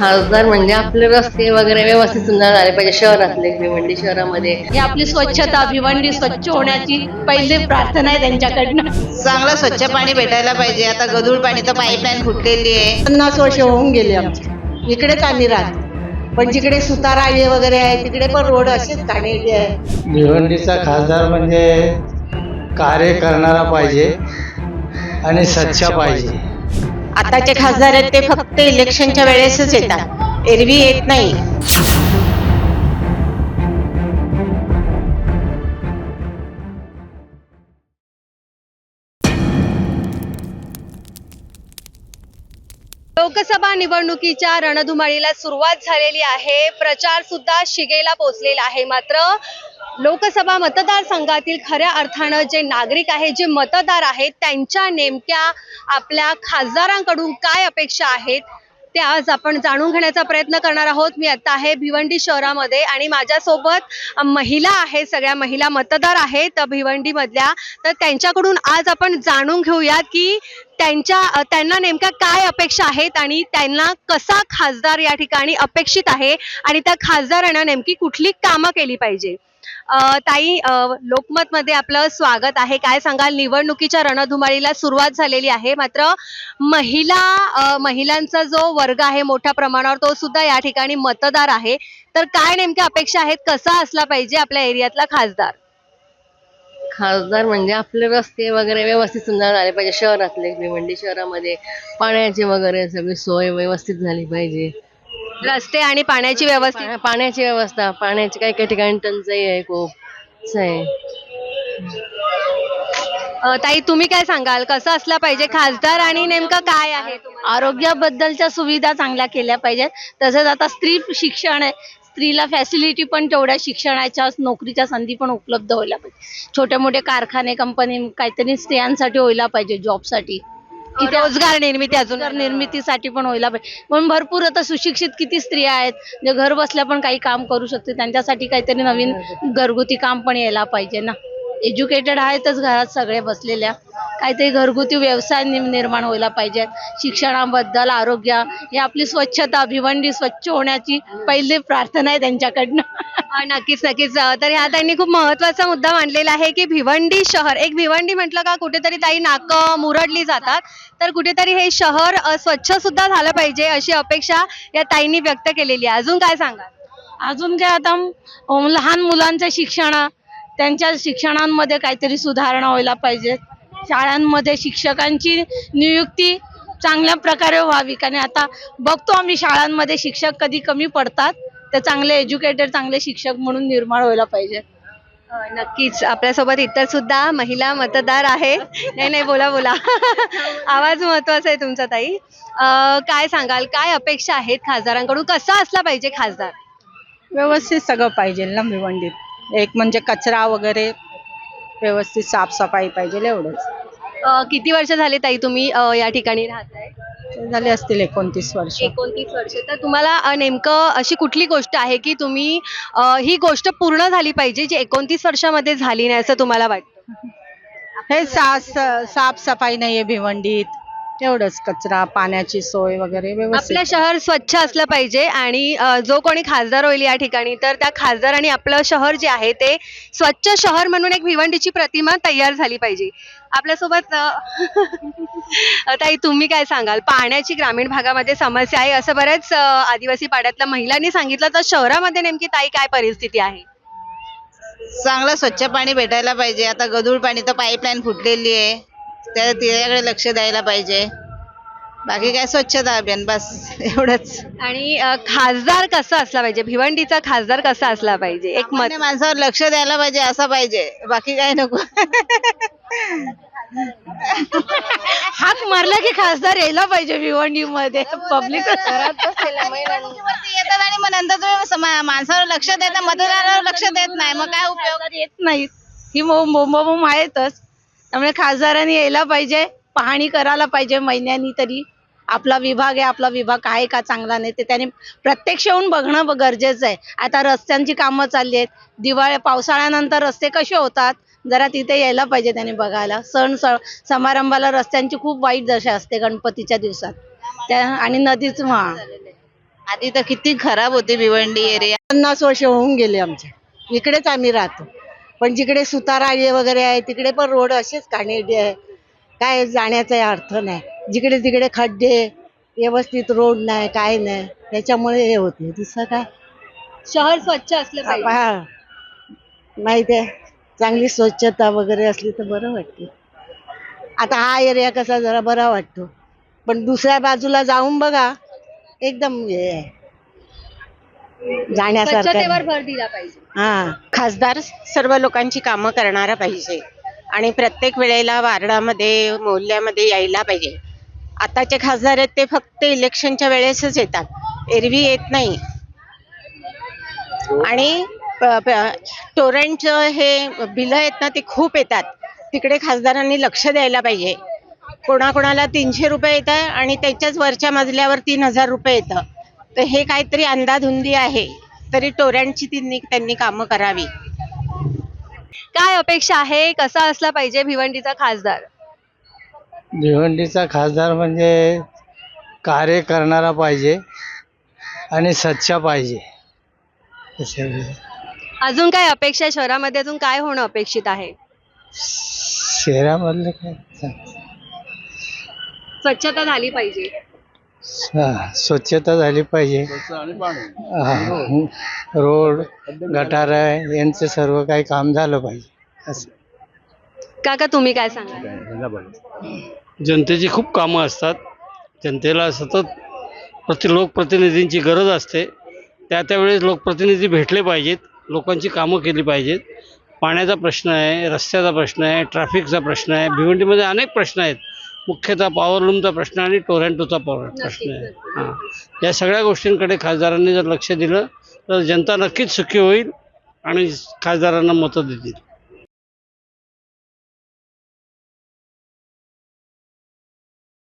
खासदार म्हणजे आपले रस्ते वगैरे व्यवस्थित सुंदर झाले पाहिजे शहरातले भिवंडी शहरामध्ये. ही आपली स्वच्छता भिवंडी स्वच्छ होण्याची पहिली प्रार्थना आहे त्यांच्याकडनं. चांगलं स्वच्छ पाणी भेटायला पाहिजे. आता गदूळ पाणी तर पाईपलाईन फुटलेली आहे. पन्नास वर्ष होऊन गेले आमचे. इकडेच आम्ही राहतो. पण जिकडे सुताराळे वगैरे आहे तिकडे पण रोड असेच काढलेले आहे. भिवंडीचा खासदार म्हणजे कार्य करणारा पाहिजे आणि सच्चा पाहिजे. आताचे खासदार आहेत ते फक्त इलेक्शनच्या वेळेसच येतात. एरवी येत नाही. लोकसभा निवडणुकीच्या रणधुमाळीला सुरुवात झालेली आहे. प्रचार सुद्धा शिगेला पोहोचलेला आहे. मात्र लोकसभा मतदारसंघातील खऱ्या अर्थानं जे नागरिक आहेत जे मतदार आहेत त्यांच्या नेमक्या आपल्या खासदारांकडून काय अपेक्षा आहेत? ते आज आपण जाणून घेण्याचा प्रयत्न करणार आहोत. मी आता आहे भिवंडी शहरामध्ये आणि माझ्यासोबत महिला आहेत सगळ्या महिला मतदार आहेत भिवंडीमधल्या. तर त्यांच्याकडून आज आपण जाणून घेऊयात की त्यांच्या त्यांना नेमक्या काय अपेक्षा आहेत आणि त्यांना कसा खासदार या ठिकाणी अपेक्षित आहे आणि त्या खासदारानं नेमकी कुठली कामं केली पाहिजे. ताई लोकमतमध्ये आपलं स्वागत आहे. काय सांगाल? निवडणुकीच्या रणधुमाळीला सुरुवात झालेली आहे. मात्र महिला महिलांचा जो वर्ग आहे मोठ्या प्रमाणावर तो सुद्धा या ठिकाणी मतदार आहे. तर काय नेमक्या अपेक्षा आहेत? कसा असला पाहिजे आपल्या एरियातला खासदार? खासदार म्हणजे आपले रस्ते वगैरे व्यवस्थित सुंदर झाले पाहिजे. शहरातले भिवंडी शहरामध्ये पाण्याची वगैरे सगळी सोय व्यवस्थित झाली पाहिजे. रस्ते आणि पाण्याची व्यवस्थित पा- पाण्याची व्यवस्था पाण्याची काही काही ठिकाणी टंचाई आहे खूप. असं आहे. अ, ताई तुम्ही काय सांगाल? कसं असला पाहिजे? खासदार आणि नेमकं काय आहे? आरोग्याबद्दलच्या सुविधा चांगल्या केल्या पाहिजेत. तसंच आता स्त्री शिक्षण आहे. स्त्रीला फॅसिलिटी पण तेवढ्या शिक्षणाच्या नोकरीच्या संधी पण उपलब्ध व्हायला पाहिजे. छोटे मोठे कारखाने कंपनी काहीतरी स्त्रियांसाठी व्हायला पाहिजे जॉबसाठी रोजगार निर्मिती अजून निर्मितीसाठी पण व्हायला पाहिजे. म्हणून भरपूर आता सुशिक्षित किती स्त्रिया आहेत जे घर बसल्या पण काही काम करू शकते त्यांच्यासाठी काहीतरी नवीन घरगुती काम पण यायला पाहिजे ना. एज्युकेटेड आहेतच घरात सगळे बसलेल्या. काहीतरी घरगुती व्यवसाय निर्माण व्हायला पाहिजे. शिक्षणाबद्दल आरोग्य ही आपली स्वच्छता भिवंडी स्वच्छ होण्याची पहिली प्रार्थना आहे त्यांच्याकडनं. नक्कीच नक्कीच. तर ह्या ताईंनी खूप महत्त्वाचा मुद्दा मांडलेला आहे की भिवंडी शहर एक भिवंडी म्हटलं का कुठेतरी ताई नाकं मुरडली जातात. तर कुठेतरी हे शहर स्वच्छ सुद्धा झालं पाहिजे अशी अपेक्षा या ताईंनी व्यक्त केलेली आहे. अजून काय सांगाल? अजून काय आता लहान मुलांचं शिक्षण त्यांच्या शिक्षणांमध्ये काहीतरी सुधारणा व्हायला पाहिजे. शाळांमध्ये शिक्षकांची नियुक्ती चांगल्या प्रकारे व्हावी. कारण आता बघतो आम्ही शाळांमध्ये शिक्षक कधी कमी पडतात ते चांगले एज्युकेटेड चांगले शिक्षक म्हणून निर्माण व्हायला पाहिजे. नक्कीच. आपल्यासोबत इतर सुद्धा महिला मतदार आहे नाही नाही बोला बोला. आवाज महत्त्वाचा आहे तुमचा ताई. काय सांगाल? काय अपेक्षा आहेत खासदारांकडून? कसा असला पाहिजे खासदार? व्यवस्थित सगळं पाहिजे ना भिवंडीत. एक म्हणजे कचरा वगैरे व्यवस्थित साफसफाई पाहिजे एवढंच. अ, किती वर्ष झाली ताई तुम्ही अ, या ठिकाणी राहताय? झाले असतील एकोणतीस वर्ष. एकोणतीस वर्ष. तर तुम्हाला अ, नेमकं अशी कुठली गोष्ट आहे की तुम्ही अ, ही गोष्ट पूर्ण झाली पाहिजे जी एकोणतीस वर्षामध्ये झाली नाही असं तुम्हाला वाटतं? हे सा साफसफाई नाहीये भिवंडीत. एवढंच कचरा पाण्याची सोय वगैरे व्यवस्थित. आपलं शहर स्वच्छ असलं पाहिजे आणि अ, जो कोणी खासदार होईल या ठिकाणी तर त्या खासदारांनी आपलं शहर जे आहे ते स्वच्छ शहर म्हणून एक भिवंडीची प्रतिमा तयार झाली पाहिजे. आपल्यासोबत अ, ताई तुम्ही काय सांगाल? पाण्याची ग्रामीण भागामध्ये समस्या आहे असं बऱ्याच अ, आदिवासी पाड्यातल्या महिलांनी सांगितलं तर शहरामध्ये नेमकी ताई काय परिस्थिती आहे? चांगलं स्वच्छ पाणी भेटायला पाहिजे. आता गदूळ पाणी तर पाईपलाईन फुटलेली आहे. त्या त्याच्याकडे लक्ष द्यायला पाहिजे. बाकी काय स्वच्छता अभियान बस एवढंच. आणि अ, खासदार कसा असला पाहिजे? भिवंडीचा खासदार कसा असला पाहिजे? एक मत. सामान्य माणसावर लक्ष द्यायला पाहिजे असं पाहिजे. बाकी काय नको. हाक मारला की खासदार यायला पाहिजे भिवंडीमध्ये. पब्लिक निवडणुकीवरती येतात आणि मग नंतर तुम्ही समा- माणसावर लक्ष देता मतदारावर लक्ष देत नाही. मग काय उपयोग? येत नाहीत. ही बोंबाबोंब आहेतच. त्यामुळे खासदारांनी यायला पाहिजे पाहणी करायला पाहिजे महिन्यांनी तरी. आपला विभाग आहे आपला विभाग आहे का चांगला नाही ते त्यांनी प्रत्यक्ष येऊन बघणं ब- गरजेचं आहे. आता रस्त्यांची कामं चालली आहेत. दिवाळी पावसाळ्यानंतर रस्ते कसे होतात? जरा तिथे यायला पाहिजे त्यांनी बघायला. सण स- समारंभाला रस्त्यांची खूप वाईट दशा असते गणपतीच्या दिवसात. त्या आणि नदीच हा. आधी तर किती खराब होती भिवंडी एरिया. पन्नास वर्ष होऊन गेले आमचे. इकडेच आम्ही राहतो. पण जिकडे सुताराळे वगैरे आहे तिकडे पण रोड असेच कानेडे आहे. काय जाण्याचा अर्थ नाही. जिकडे तिकडे खड्डे व्यवस्थित रोड नाही काय नाही. त्याच्यामुळे हे होते दुसरं काय? शहर स्वच्छ असलं पाहिजे. हा. माहिती आहे? चांगली स्वच्छता वगैरे असली तर बरं वाटते. आता हा एरिया कसा जरा बरा वाटतो. पण दुसऱ्या बाजूला जाऊन बघा एकदम हे आहे. जाण्यासारखं स्वच्छतेवर. भर दिला पाहिजे. हा खासदार सर्व लोकांची कामं करणारा पाहिजे. आणि प्रत्येक वेळेला वार्डामध्ये मोहल्ल्यामध्ये यायला पाहिजे. आताचे खासदार आहेत ते फक्त इलेक्शनच्या वेळेसच येतात. एरवी येत नाही. आणि टोरंटचं हे बिलं आहेत ना ते खूप येतात. तिकडे खासदारांनी लक्ष द्यायला पाहिजे. कोणाकोणाला तीनशे रुपये येतं आणि त्याच्याच वरच्या मजल्यावर तीन हजार रुपये येतं. तर हे काहीतरी अंदाधुंदी आहे. तरी टोरंटची त्यांनी त्यांनी कामं करावी. काय अपेक्षा आहे? कसा असला पाहिजे भिवंडीचा खासदार? भिवंडीचा खासदार म्हणजे कार्य करणारा पाहिजे आणि सच्चा पाहिजे. अजून काय अपेक्षा? आहे शहरामध्ये अजून काय होणं अपेक्षित आहे? शहरामधलं काय? सांग- स्वच्छता झाली पाहिजे. स्वच्छता झाली पाहिजे. हा, रोड गटार यांचं सर्व काही काम झालं पाहिजे. असं. काका तुम्ही काय सांगाल? जनतेची खूप कामं असतात. जनतेला सतत प्रति लोकप्रतिनिधींची गरज असते. त्या त्यावेळेस लोकप्रतिनिधी भेटले पाहिजेत. लोकांची कामं केली पाहिजेत. पाण्याचा प्रश्न आहे रस्त्याचा प्रश्न आहे ट्रॅफिकचा प्रश्न आहे भिवंडीमध्ये अनेक प्रश्न आहेत. मुख्यतः पॉवरलूमचा प्रश्न आणि टोरॅन्टोचा पॉवर प्रश्न आहे. हां. या सगळ्या गोष्टींकडे खासदारांनी जर लक्ष दिलं तर जनता नक्कीच सुखी होईल आणि खासदारांना मतं देतील.